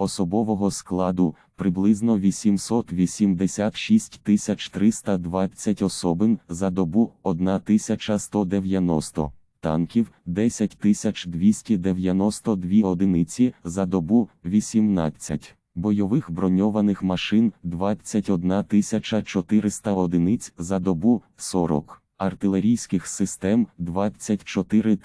особового складу приблизно 886 320 особин за добу 1190 танків 10 292 одиниці за добу 18, бойових броньованих машин 21 400 одиниць за добу 40, артилерійських систем 24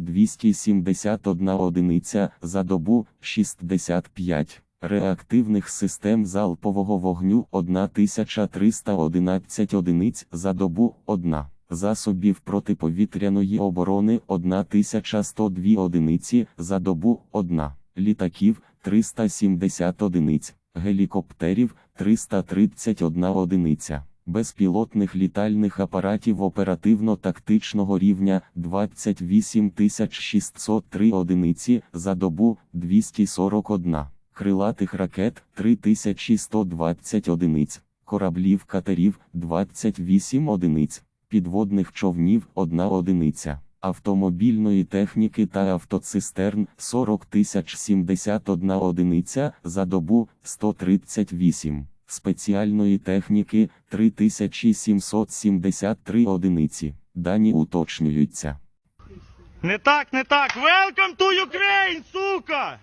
271 одиниця за добу 65. Реактивних систем залпового вогню 1311 одиниць за добу 1 засобів протиповітряної оборони 1102 одиниці за добу 1, літаків 370 одиниць, гелікоптерів 331 одиниця, безпілотних літальних апаратів оперативно-тактичного рівня 28 603 одиниці за добу 241, крилатих ракет 3120 одиниць, кораблів катерів 28 одиниць підводних човнів 1 одиниця, автомобільної техніки та автоцистерн 40 071 одиниця за добу 138, спеціальної техніки 3773 одиниці. Дані уточнюються. Не так, не так. Welcome to Ukraine, сука!